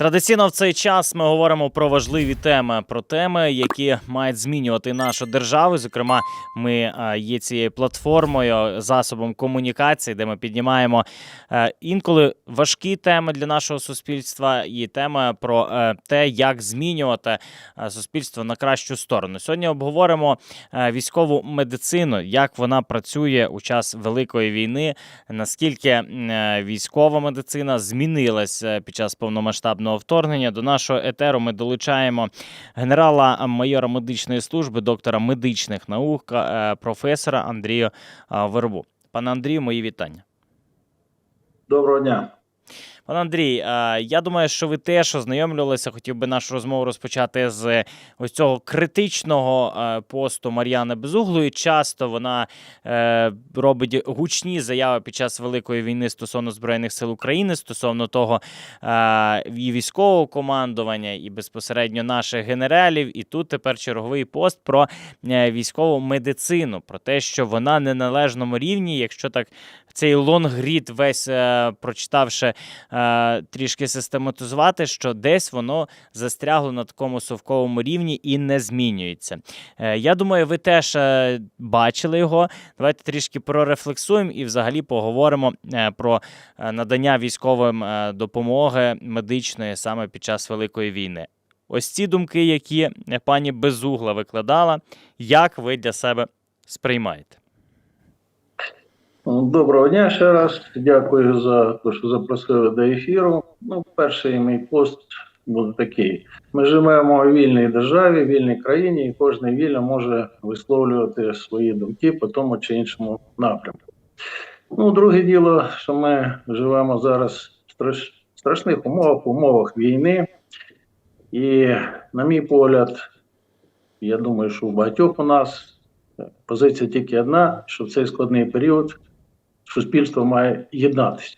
Традиційно в цей час ми говоримо про важливі теми, про теми, які мають змінювати нашу державу. Зокрема, ми е, є цією платформою, засобом комунікації, де ми піднімаємо е, інколи важкі теми для нашого суспільства, і теми про е, те, як змінювати суспільство на кращу сторону. Сьогодні обговоримо військову медицину, як вона працює у час великої війни, наскільки військова медицина змінилась під час повномасштабного вторгнення. До нашого етеру ми долучаємо генерала майора медичної служби, доктора медичних наук, е, професора Андрія е, Вербу. Пане Андрію, мої вітання. Доброго дня. Пане Андрій, е, я думаю, що ви теж ознайомлювалися. Хотів би нашу розмову розпочати з ось цього критичного е, посту Мар'яни Безуглої. Часто вона е, робить гучні заяви під час великої війни стосовно збройних сил України, стосовно того і військового командування, і безпосередньо наших генералів. І тут тепер черговий пост про військову медицину, про те, що вона не належному рівні, якщо так цей лонгрід весь прочитавши е, трішки систематизувати, що десь воно застрягло на такому совковому рівні і не змінюється. Е, я думаю, ви теж е, бачили його. Давайте трішки прорефлексуємо і взагалі поговоримо про надання військовим допомоги медичної саме під час великої війни. Ось ці думки, які пані Безугла викладала, як ви для себе сприймаєте? Доброго дня ще раз. Дякую за те, що запросили до ефіру. Ну, перший мій пост буде такий: ми живемо у вільній державі, вільній країні, і кожен вільно може висловлювати свої думки по тому чи іншому напрямку. Ну, друге діло, що ми живемо зараз в страш... страшних умовах, умовах війни. І, на мій погляд, я думаю, що у багатьох у нас позиція тільки одна, що в цей складний період суспільство має єднатися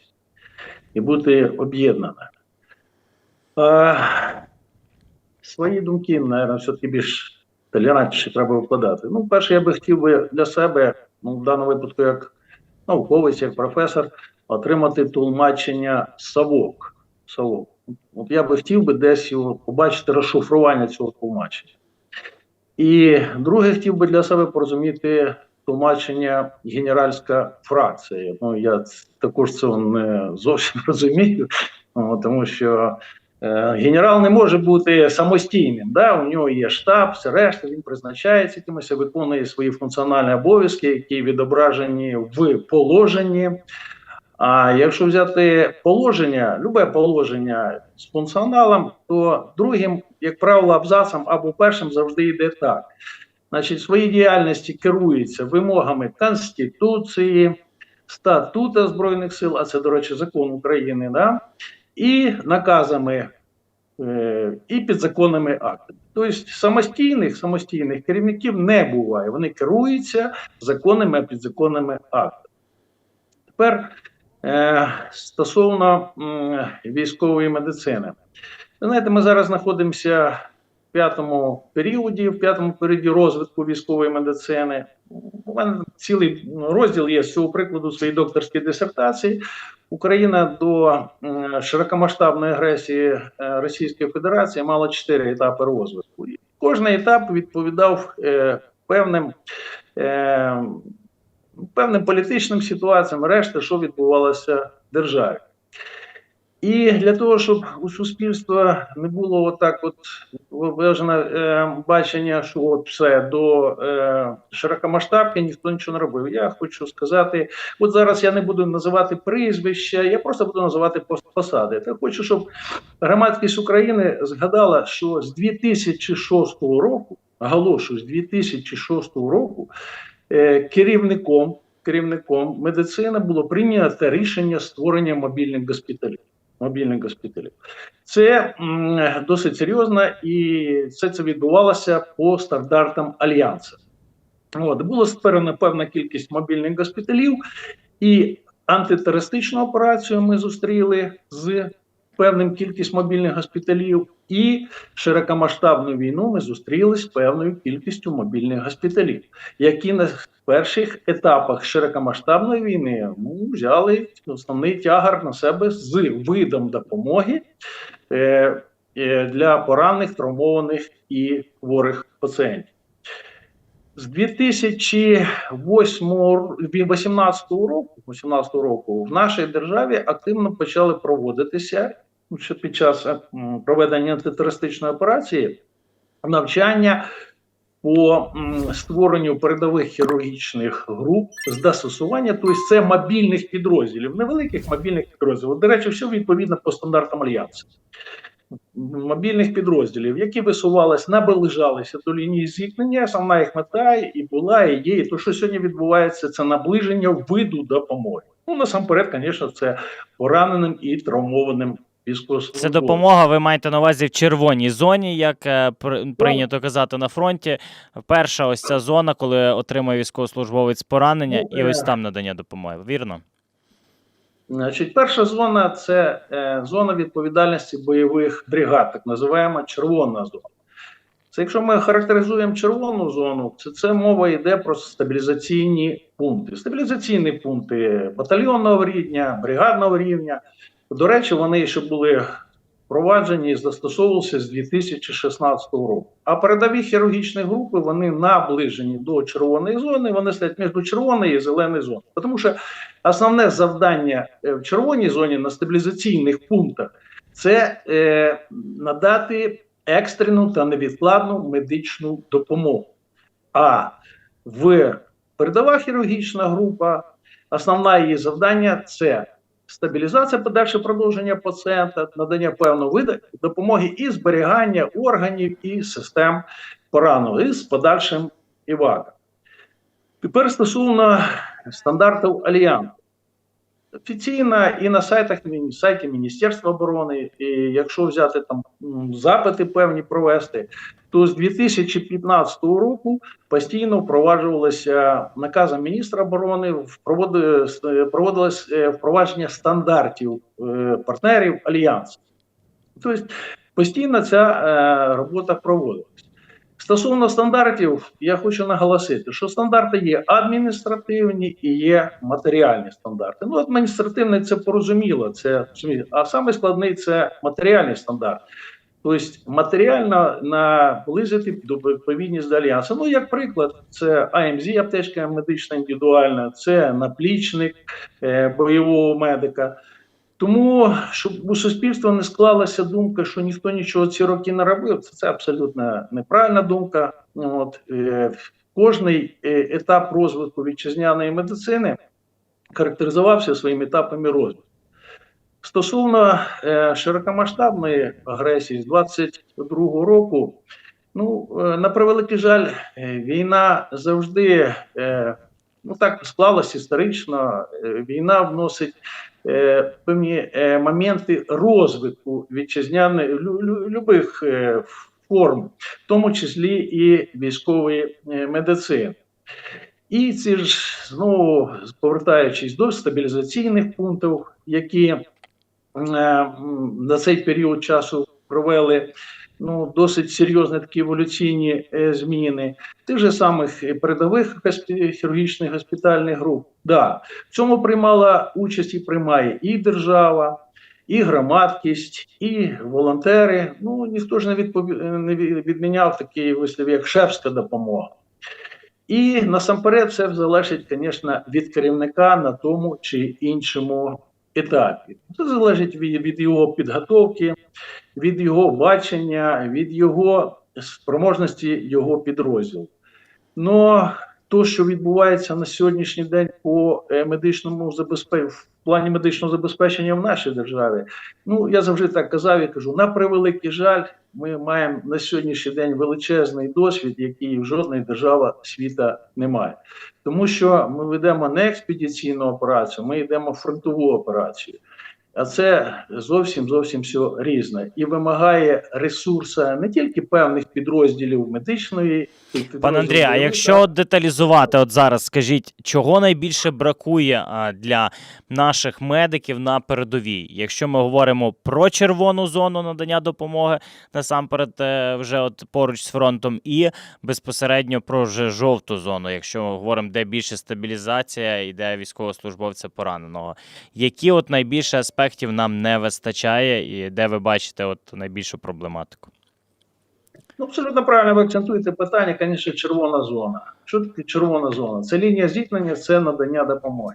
і бути об'єднане. Свої думки, мабуть, все-таки більш толерантніше треба викладати. Ну, перше, я би хотів би для себе, ну, в даному випадку, як науковець, як професор, отримати тлумачення совок. совок. От я би хотів би десь його побачити розшифрування цього тлумачення. І друге, хотів би для себе порозуміти тлумачення генеральська фракція. Ну я також цього не зовсім розумію, ну, тому що е, генерал не може бути самостійним. Да? У нього є штаб, все решта, він призначається кимось, виконує свої функціональні обов'язки, які відображені в положенні. А якщо взяти положення, любе положення з функціоналом, то другим, як правило, абзацом або першим завжди йде так. Значить, свої діяльності керується вимогами Конституції, статуту Збройних сил, а це, до речі, закон України, да? і наказами е, і підзаконними актами. Тобто самостійних самостійних керівників не буває. Вони керуються законними і підзаконними актами. Тепер е, стосовно військової медицини. Знаєте, ми зараз знаходимося в п'ятому періоді, в п'ятому періоді розвитку військової медицини. У мене цілий розділ є з цього прикладу своєї докторської дисертації. Україна до широкомасштабної агресії е, Російської Федерації мала чотири етапи розвитку. І кожен етап відповідав е, певним. Е, певним політичним ситуаціям, решта, що відбувалося в державі. І для того, щоб у суспільства не було отак, от виважене е, бачення, що от все до е, широкомасштабки ніхто нічого не робив. Я хочу сказати, от зараз я не буду називати прізвища, я просто буду називати пос- посади. Я хочу, щоб громадськість України згадала, що з 2006 року, оголошую, з 2006 року е, керівником, керівником медицини було прийнято рішення створення мобільних госпіталів. Мобільних госпіталів. Це м, досить серйозно, і все це відбувалося по стандартам Альянсу. От, було створено певна кількість мобільних госпіталів, і антитерористичну операцію ми зустріли з певним кількістю мобільних госпіталів, і широкомасштабну війну ми зустріли з певною кількістю мобільних госпіталів, які на перших етапах широкомасштабної війни ну, взяли основний тягар на себе з видом допомоги е, е, для поранених, травмованих і хворих пацієнтів. З 2018 року, 18 року в нашій державі активно почали проводитися ще під час е, проведення антитерористичної операції навчання по створенню передових хірургічних груп з застосування, тобто це мобільних підрозділів, невеликих мобільних підрозділів. До речі, все відповідно по стандартам альянсу. Мобільних підрозділів, які висувалися, наближалися до лінії зіткнення. Основна їх мета і була, і є. І то, що сьогодні відбувається, це наближення виду допомоги. Ну насамперед, звісно, це пораненим і травмованим. Це допомога. Ви маєте на увазі в червоній зоні, як е, прийнято казати на фронті. Перша ось ця зона, коли отримує військовослужбовець поранення, Ну, і ось е. там надання допомоги. Вірно? Значить, перша зона це е, зона відповідальності бойових бригад, так називаємо червона зона. Це якщо ми характеризуємо червону зону, це, це мова йде про стабілізаційні пункти. Стабілізаційні пункти батальйонного рівня, бригадного рівня. До речі, вони ще були впроваджені і застосовувалися з 2016 року. А передові хірургічні групи вони наближені до червоної зони, вони стоять між червоною і зеленою зоною. Тому що основне завдання е, в червоній зоні на стабілізаційних пунктах це е, надати екстрену та невідкладну медичну допомогу. А в передова хірургічна група, основна її завдання це стабілізація, подальше продовження пацієнта, надання певного виду допомоги і зберігання органів і систем пораненого і з подальшим іваком. Тепер стосовно стандартів альянсу. Офіційно і на сайтах мі- сайті Міністерства оборони, і якщо взяти там запити певні провести, то з 2015 року постійно впроваджувалося наказом міністра оборони, проводилось е, впровадження стандартів е, партнерів альянсу. Тобто постійно ця е, робота проводилась. Стосовно стандартів, я хочу наголосити, що стандарти є адміністративні і є матеріальні стандарти. Ну, адміністративний це порозуміло, це а саме складний це матеріальний стандарт. Тобто матеріально наблизити до відповідність до альянсу. Ну, як приклад, це АМЗ, аптечка медична індивідуальна, це наплічник е, бойового медика. Тому, щоб у суспільства не склалася думка, що ніхто нічого ці роки не робив, це, абсолютно неправильна думка. От, е, кожний е, етап розвитку вітчизняної медицини характеризувався своїми етапами розвитку. Стосовно е, широкомасштабної агресії з 22-го року, ну, е, на превеликий жаль, е, війна завжди е, ну так склалась історично. Е, війна вносить е, певні е, моменти розвитку вітчизняної лю, лю, любих е, форм, в тому числі і військової е, медицини. І ці ж знову повертаючись до стабілізаційних пунктів, які на цей період часу провели ну, досить серйозні такі еволюційні е, зміни, тих же самих е, передових хірургічних госпітальних груп. Да, в цьому приймала участь і приймає і держава, і громадськість, і волонтери. Ну ніхто ж не, відпові... не відміняв такий вислів, як шефська допомога. І насамперед це залежить, звісно, від керівника на тому чи іншому етапі. Це залежить від, від його підготовки, від його бачення, від його спроможності його підрозділу. Ну, то, що відбувається на сьогоднішній день по е, медичному забезпеченню, в плані медичного забезпечення в нашій державі, ну я завжди так казав і кажу: на превеликий жаль, ми маємо на сьогоднішній день величезний досвід, який жодної держава світа не має. Тому що ми ведемо не експедиційну операцію, ми йдемо фронтову операцію. А це зовсім зовсім все різне. І вимагає ресурсу не тільки певних підрозділів медичної Пане Андрію, а якщо деталізувати, от зараз скажіть, чого найбільше бракує для наших медиків на передовій? Якщо ми говоримо про червону зону надання допомоги, насамперед е, вже от поруч з фронтом, і безпосередньо про вже жовту зону, якщо ми говоримо, де більше стабілізація і де військовослужбовця пораненого, які от найбільше аспекти аспектів нам не вистачає, і де ви бачите от найбільшу проблематику? Ну, абсолютно правильно ви акцентуєте питання, звісно, червона зона. Що таке червона зона? Це лінія зіткнення, це надання допомоги.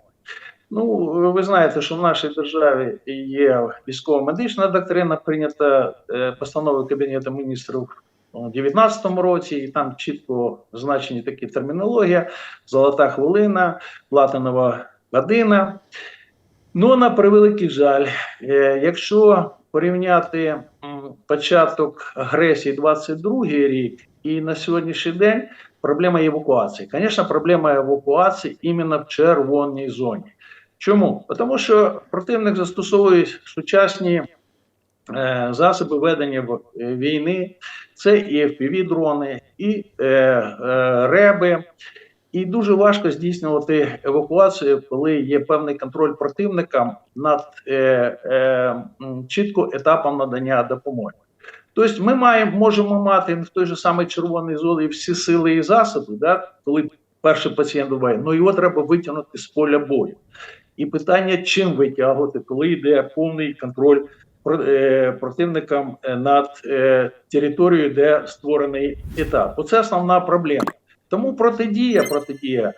Ну, ви знаєте, що в нашій державі є військово-медична доктрина, прийнята е, постановою Кабінету міністрів у 2019 році, і там чітко значені такі термінологія: золота хвилина, платинова година. Ну, на превеликий жаль, е, якщо порівняти початок агресії 22 рік і на сьогоднішній день проблема евакуації. Звісно, проблема евакуації іменно в червоній зоні. Чому? Тому що противник застосовує сучасні е, засоби ведення е, війни, це і FPV-дрони, і е, е, реби. І дуже важко здійснювати евакуацію, коли є певний контроль противника над е, е, чітко етапом надання допомоги. Тобто, ми маємо, можемо мати в той же самий червоний зоні всі сили і засоби, да, коли перший пацієнт буває, ну його треба витягнути з поля бою. І питання, чим витягувати, коли йде повний контроль е, е, над е, територією, де створений етап. Оце основна проблема. Тому протидія, протидія.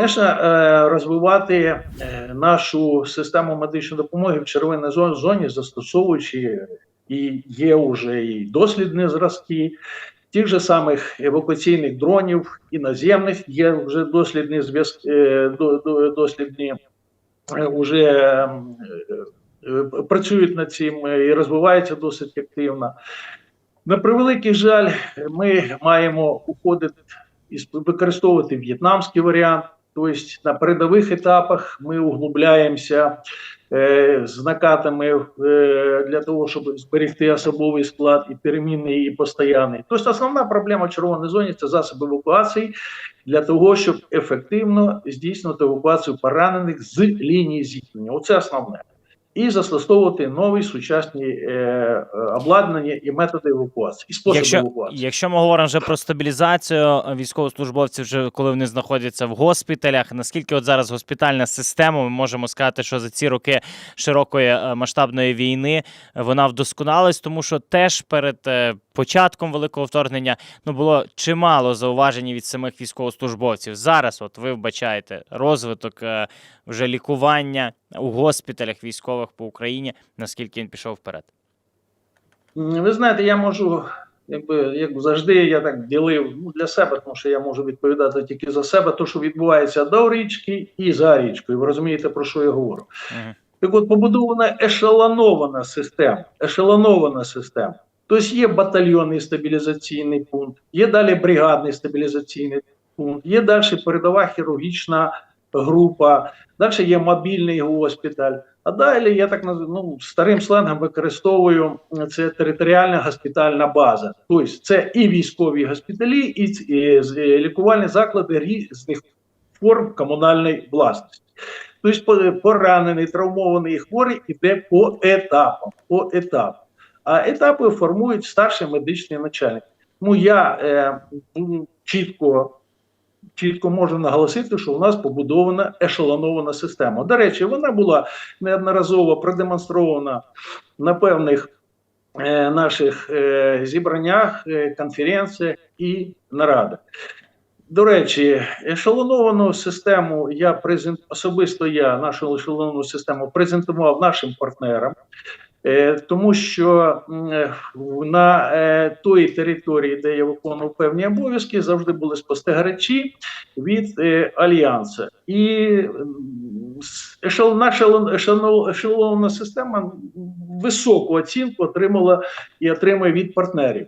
Звісно, е, розвивати е, нашу систему медичної допомоги в червоній зоні, застосовуючи і є вже і дослідні зразки тих же самих евакуаційних дронів, іноземних є вже дослідні зв'язки, е, до- до- дослідні е, уже ем, е, е, працюють над цим і розвиваються досить активно. На превеликий жаль, ми маємо уходити і використовувати в'єтнамський варіант. Тобто на передових етапах ми углубляємося е, з накатами е, для того, щоб зберегти особовий склад і перемінний, і постоянний. Тобто основна проблема в червоній зоні це засоби евакуації для того, щоб ефективно здійснювати евакуацію поранених з лінії зіткнення. Оце основне. І застосовувати нові сучасні е, е, обладнання і методи евакуації, і способи Якщо, евакуації. якщо ми говоримо вже про стабілізацію е, військовослужбовців, вже коли вони знаходяться в госпіталях, наскільки от зараз госпітальна система, ми можемо сказати, що за ці роки широкої е, масштабної війни вона вдосконалась, тому що теж перед початком великого вторгнення ну було чимало зауважень від самих військовослужбовців. Зараз, от ви вбачаєте розвиток е, вже лікування у госпіталях військових по Україні, наскільки він пішов вперед. Ви знаєте, я можу, якби як завжди, я так ділив ну, для себе, тому що я можу відповідати тільки за себе, то що відбувається до річки і за річкою. Ви розумієте, про що я говорю? Мгм. Так от побудована ешелонована система. Ешелонована система. Тобто є батальйонний стабілізаційний пункт, є далі бригадний стабілізаційний пункт, є далі передова хірургічна група, далі є мобільний госпіталь. А далі я так наз- ну, старим сленгом використовую це територіальна госпітальна база. Тобто це і військові госпіталі, і, і і лікувальні заклади різних форм комунальної власності. Тобто по- поранений, травмований хворий іде по етапам. По етапам. Етапи формують старший медичний начальник. Тому я е, чітко, чітко можу наголосити, що у нас побудована ешелонована система. До речі, вона була неодноразово продемонстрована на певних е, наших е, зібраннях, е, конференціях і нарадах. До речі, ешелоновану систему я презент особисто я нашу ешелоновану систему презентував нашим партнерам, тому що е, на той тої території, де я виконував певні обов'язки, завжди були спостерігачі від альянса. І наша ешелон- ешелон- система високу оцінку отримала і отримує від партнерів.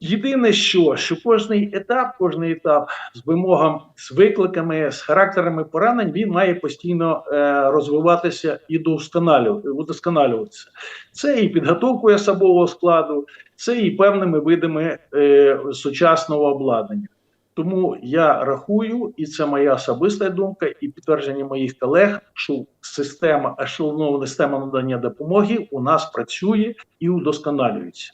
Єдине, що, що кожний етап, кожний етап з вимогами, з викликами, з характерами поранень, він має постійно е, розвиватися і удосконалювати- удосконалюватися. Це і підготовкою особового складу, це і певними видами е, сучасного обладнання. Тому я рахую, і це моя особиста думка, і підтвердження моїх колег, що система ешелонована система надання допомоги у нас працює і удосконалюється.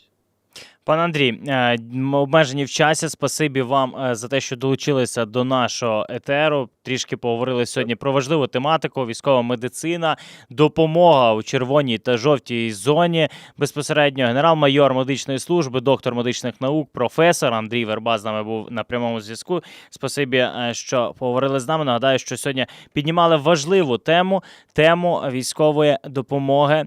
Пан Андрій, е, обмежені в часі. Спасибі вам е, за те, що долучилися до нашого етеру. Трішки поговорили сьогодні про важливу тематику: військова медицина, допомога у червоній та жовтій зоні. Безпосередньо генерал-майор медичної служби, доктор медичних наук, професор Андрій Верба з нами був на прямому зв'язку. Спасибі, е, що поговорили з нами. Нагадаю, що сьогодні піднімали важливу тему тему військової допомоги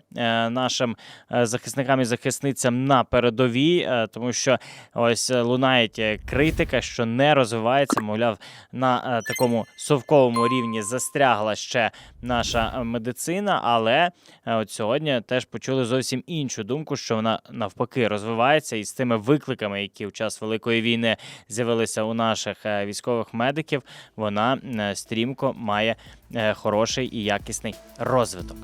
нашим захисникам і захисницям на передовій, тому що ось е, лунає е, критика, що не розвивається. Мовляв, на е, такому совковому рівні застрягла ще наша е, медицина. Але е, от сьогодні теж почули зовсім іншу думку, що вона навпаки розвивається і з тими викликами, які в час великої війни з'явилися у наших е, військових медиків, вона е, стрімко має е, хороший і якісний розвиток.